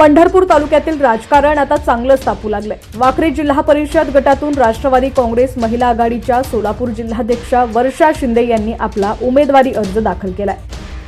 पंढरपूर तालुक्यातील राजकारण आता चांगलंच तापू लागलंय. वाखरी जिल्हा परिषद गटातून राष्ट्रवादी काँग्रेस महिला आघाडीच्या सोलापूर जिल्हाध्यक्षा वर्षा शिंदे यांनी आपला उमेदवारी अर्ज दाखल केलाय.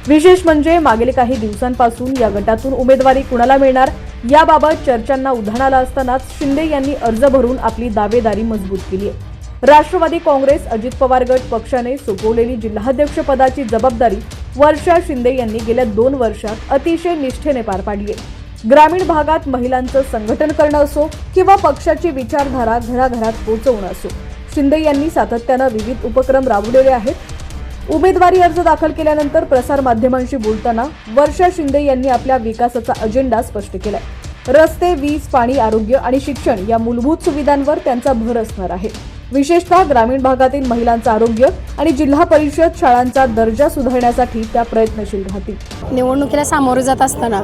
विशेष म्हणजे मागील काही दिवसांपासून या गटातून उमेदवारी कुणाला मिळणार याबाबत चर्चांना उधाण आलं असतानाच शिंदे यांनी अर्ज भरून आपली दावेदारी मजबूत केली आहे. राष्ट्रवादी काँग्रेस अजित पवार गट पक्षाने सोपवलेली जिल्हाध्यक्षपदाची जबाबदारी वर्षा शिंदे यांनी गेल्या दोन वर्षात अतिशय निष्ठेने पार पाडली आहे. ग्रामीण भागात महिलांचं संघटन करणं असो किंवा पक्षाची विचारधारा घराघरात पोहोचवणं असो. शिंदे यांनी सातत्यानं विविध उपक्रम राबवलेले आहेत. उमेदवारी अर्ज दाखल केल्यानंतर प्रसारमाध्यमांशी बोलताना वर्षा शिंदे यांनी आपल्या विकासाचा अजेंडा स्पष्ट केलाय. रस्ते वीज पाणी आरोग्य आणि शिक्षण या मूलभूत सुविधांवर त्यांचा भर असणार आहे. विशेषतः ग्रामीण भागातील महिलांचं आरोग्य आणि जिल्हा परिषद शाळांचा दर्जा सुधारण्यासाठी त्या प्रयत्नशील राहतील. निवडणुकीला सामोरे जात असताना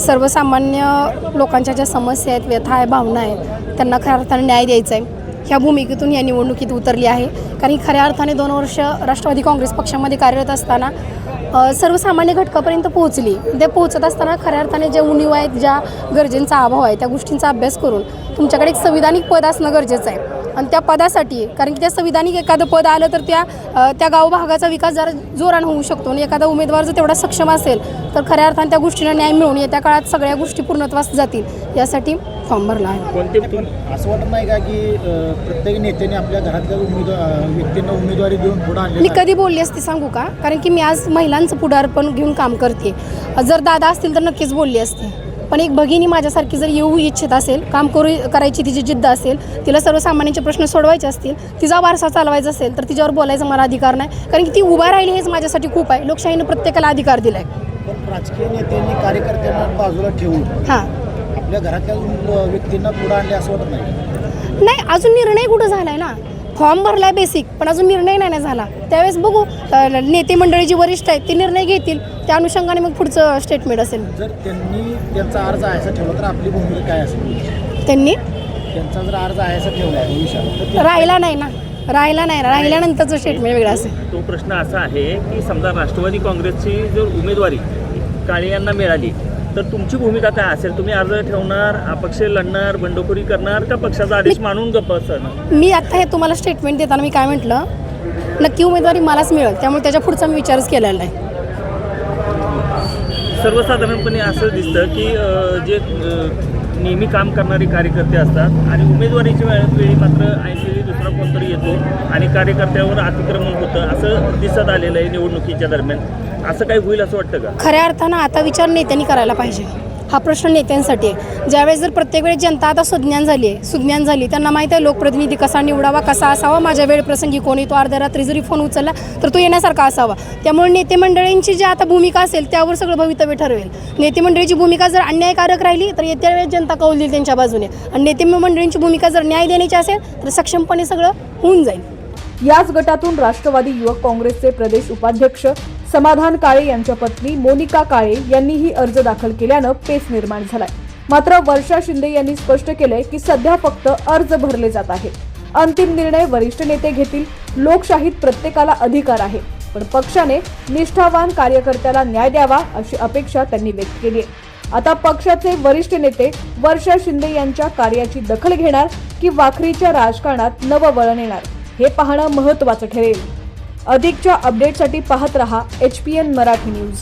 सर्वसामान्य लोकांच्या ज्या समस्या आहेत व्यथा आहे भावना आहेत त्यांना खऱ्या अर्थाने न्याय द्यायचा आहे. ह्या भूमिकेतून या निवडणुकीत उतरली आहे. कारण खऱ्या अर्थाने दोन वर्ष राष्ट्रवादी काँग्रेस पक्षामध्ये कार्यरत असताना सर्वसामान्य घटकापर्यंत पोहोचली. ते पोहोचत असताना खऱ्या अर्थाने जे उणीव आहेत ज्या गरजेंचा अभाव आहे त्या गोष्टींचा अभ्यास करून तुमच्याकडे एक संविधानिक पद असणं गरजेचं आहे. आणि त्या पदासाठी कारण की त्या संविधानिक एखादं पद आलं तर त्या त्या गावभागाचा विकास जरा जोरानं होऊ शकतो. आणि एखादा उमेदवार जर तेवढा सक्षम असेल तर खऱ्या अर्थाने त्या गोष्टींना न्याय मिळून येत्या काळात सगळ्या गोष्टी पूर्णत्वास जातील यासाठी फॉर्म भरला आहे. कोणते पण असं वाटत नाही का की प्रत्येक नेत्याने आपल्या घरातल्या उमेदवार व्यक्तींना उमेदवारी देऊन पुढे आणले मी कधी बोलली असते सांगू का? कारण की मी आज महिलांचं पुढारपण घेऊन काम करते. जर दादा असतील तर नक्कीच बोलली असते. पण एक भगिनी माझ्यासारखी जर येऊ इच्छित असेल काम करू करायची तिची जिद्द असेल तिला सर्वसामान्यांचे प्रश्न सोडवायचे असतील तिचा वारसा चालवायचा असेल तर तिच्यावर बोलायचा मला अधिकार नाही. कारण की ती उभा राहिली हेच माझ्यासाठी खूप आहे. लोकशाहीनं प्रत्येकाला अधिकार दिला आहे राजकीय नेत्यांनी कार्यकर्त्यांना बाजूला ठेवून हां. आपल्या घरातल्या व्यक्तींना पुढे आणले असं वाटत नाही? नाही अजून निर्णय कुठं झालाय ना? फॉर्म भरलाय बेसिक पण अजून निर्णय नाही ना झाला. त्यावेळेस बघू नेते मंडळी जी वरिष्ठ आहेत ते निर्णय घेतील त्या अनुषंगाने मग पुढचं स्टेटमेंट असेल. जर त्यांनी त्यांचा अर्ज आहेसा ठेवला तर आपली भूमिका काय असेल? त्यांनी? त्यांचा जर अर्ज ठेवला आहे ते- राहिला नाही ना. राहिला नाही राहिल्यानंतरचं स्टेटमेंट वेगळं असेल. तो प्रश्न असा आहे की समजा राष्ट्रवादी काँग्रेसची जर उमेदवारी काळे यांना मिळाली तर तुमची भूमिका काय असेल? तुम्ही अर्ज ठेवणार अपक्ष लढणार बंडखोरी करणार का पक्षाचा आदेश मानून गप्प असणार? मी आत्ता हे तुम्हाला स्टेटमेंट देताना मी काय म्हटलं? नक्की उमेदवारी मलाच मिळेल त्यामुळे त्याच्या पुढचा मी विचारच केलेला नाही. सर्वसाधारणपणे असं दिसतं की जे नेहमी काम करणारे कार्यकर्ते असतात आणि उमेदवारीच्या वेळ वेळी मात्र ऐनवेळी दुसरा कोणतरी येतो आणि कार्यकर्त्यावर अतिक्रमण होतं असं दिसत आलेलं आहे निवडणुकीच्या दरम्यान. असं काही होईल असं वाटतं का? खऱ्या अर्थानं आता विचार नेत्यांनी करायला पाहिजे. हा प्रश्न नेत्यांसाठी आहे. ज्यावेळेस जर प्रत्येक वेळेस जनता आता सुज्ञान झाली आहे सुज्ञान झाली त्यांना माहीत आहे लोकप्रतिनिधी कसा निवडावा कसा असावा माझ्या वेळप्रसंगी कोणी तो अर्ध्या रात्री जरी फोन उचलला तर तो येण्यासारखा असावा. त्यामुळे नेते मंडळींची जी आता भूमिका असेल त्यावर सगळं भवितव्य ठरवेल. नेते मंडळीची भूमिका जर अन्यायकारक राहिली तर येत्या वेळेस जनता कौल देईल त्यांच्या बाजूने. आणि नेते मंडळींची भूमिका जर न्याय देण्याची असेल तर सक्षमपणे सगळं होऊन जाईल. याच गटातून राष्ट्रवादी युवक काँग्रेसचे प्रदेश उपाध्यक्ष समाधान काळे यांच्या पत्नी मोनिका काळे यांनीही अर्ज दाखल केल्यानं पेच निर्माण झालाय. मात्र वर्षा शिंदे यांनी स्पष्ट केलंय की सध्या फक्त अर्ज भरले जात आहे अंतिम निर्णय वरिष्ठ नेते घेतील लोकशाहीत प्रत्येकाला अधिकार आहे. पण पक्षाने निष्ठावान कार्यकर्त्याला न्याय द्यावा अशी अपेक्षा त्यांनी व्यक्त केली आहे. आता पक्षाचे वरिष्ठ नेते वर्षा शिंदे यांच्या कार्याची दखल घेणार की वाखरीच्या राजकारणात नवं वळण येणार? हे पाहणं महत्त्वाचं ठरेल. अधिकच्या अपडेटसाठी पाहत रहा H P N Marathi news.